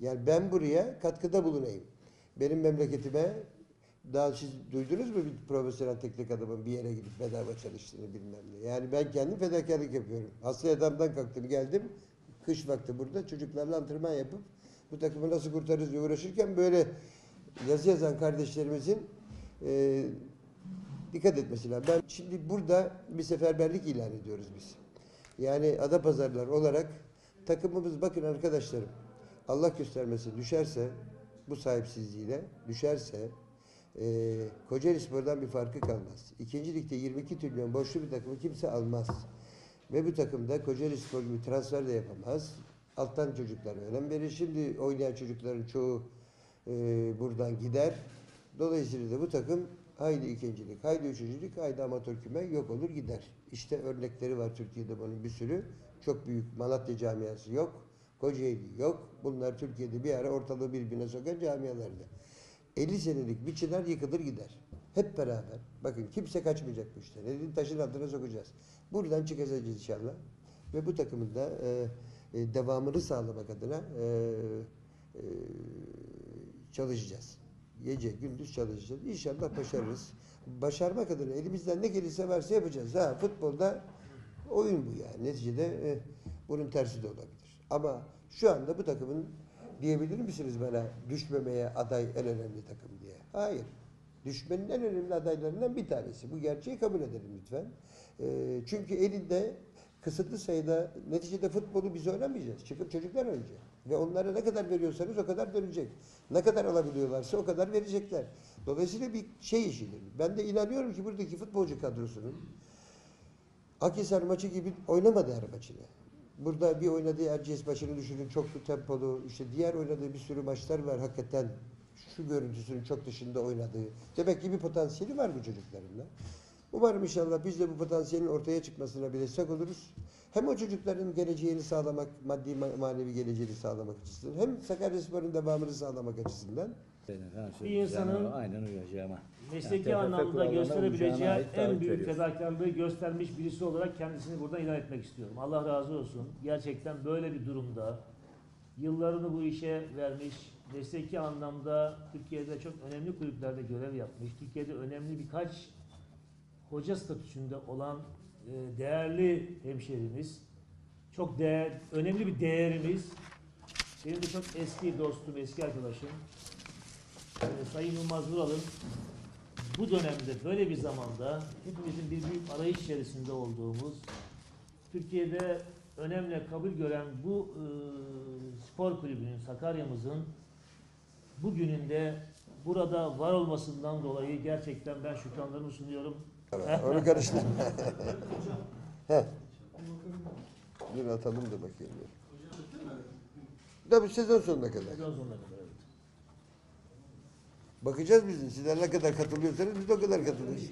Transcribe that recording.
Yani ben buraya katkıda bulunayım. Benim memleketime daha siz duydunuz mu bir profesyonel teknik adamın bir yere gidip bedava çalıştığını bilmem ne. Yani ben kendim fedakarlık yapıyorum. Hasta yatağımdan kalktım geldim. Kış vakti burada çocuklarla antrenman yapıp bu takımı nasıl kurtarırız diye uğraşırken böyle yazı yazan kardeşlerimizin e, dikkat etmesi lazım. Ben şimdi burada bir seferberlik ilan ediyoruz biz. Yani Adapazarlar olarak takımımız bakın arkadaşlarım Allah göstermesin düşerse bu sahipsizliğiyle düşerse e, Kocaeli Spor'dan bir farkı kalmaz. İkinci ligde 22 trilyon borçlu bir takımı kimse almaz. Ve bu takımda Kocaeli Spor gibi transfer de yapamaz. Alttan çocuklar önem verir. Şimdi oynayan çocukların çoğu e, buradan gider. Dolayısıyla da bu takım haydi ikincilik, haydi üçüncülük, haydi amatör küme yok olur gider. İşte örnekleri var Türkiye'de bunun bir sürü. Çok büyük Malatya camiası yok. Kocaeli yok. Bunlar Türkiye'de bir ara ortalığı birbirine sokan camialardı. 50 senelik biçiler yıkılır gider. Hep beraber. Bakın kimse kaçmayacak bu işten. Elini taşın altına sokacağız. Buradan çıkacağız inşallah. Ve bu takımın da e, e, devamını sağlamak adına e, e, çalışacağız. Gece gündüz çalışacağız. İnşallah başarırız. Başarmak adına elimizden ne gelirse varsa yapacağız. Ha futbolda oyun bu yani. Neticede e, bunun tersi de olabilir. Ama şu anda bu takımın diyebilir misiniz bana düşmemeye aday en önemli takım diye? Hayır. Düşmenin en önemli adaylarından bir tanesi. Bu gerçeği kabul edelim lütfen. E, çünkü elinde kısıtlı sayıda neticede futbolu biz öğrenmeyeceğiz. Çıkıp çocuklar oynayacak. Ve onlara ne kadar veriyorsanız o kadar dönecek. Ne kadar alabiliyorlarsa o kadar verecekler. Dolayısıyla bir şey işidir. Ben de inanıyorum ki buradaki futbolcu kadrosunun Akhisar maçı gibi oynamadı her maçını. Burada bir oynadığı Erciyes maçını düşünün çok tempolu. İşte diğer oynadığı bir sürü maçlar var hakikaten şu görüntüsünün çok dışında oynadığı. Demek ki bir potansiyeli var bu çocukların da. Umarım inşallah biz de bu potansiyelin ortaya çıkmasına bir destek oluruz. Hem o çocukların geleceğini sağlamak, maddi ma- manevi geleceğini sağlamak açısından hem Sakaryaspor'un devamını sağlamak açısından Bir insanın aynen uyacağıma. mesleki Yani anlamda gösterebileceği en büyük fedakarlığı göstermiş birisi olarak kendisini buradan ilan etmek istiyorum. Allah razı olsun. Gerçekten böyle bir durumda yıllarını bu işe vermiş, mesleki anlamda Türkiye'de çok önemli kulüplerde görev yapmış, Türkiye'de önemli birkaç hoca statüsünde olan e, değerli hemşerimiz, çok değer, önemli bir değerimiz, benim de çok eski dostum, eski arkadaşım, e, Sayın Yılmaz Vural'ın bu dönemde böyle bir zamanda hepimizin bir büyük arayış içerisinde olduğumuz Türkiye'de önemli kabul gören bu e, spor kulübünün Sakarya'mızın bugününde burada var olmasından dolayı gerçekten ben şükranlarımı sunuyorum. onu karıştırma. Dur atalım da bakayım. Tabii sezon sonuna kadar. Sezon sonuna kadar. Bakacağız biz de. Sizler ne kadar katılıyorsanız biz de o kadar katılırız.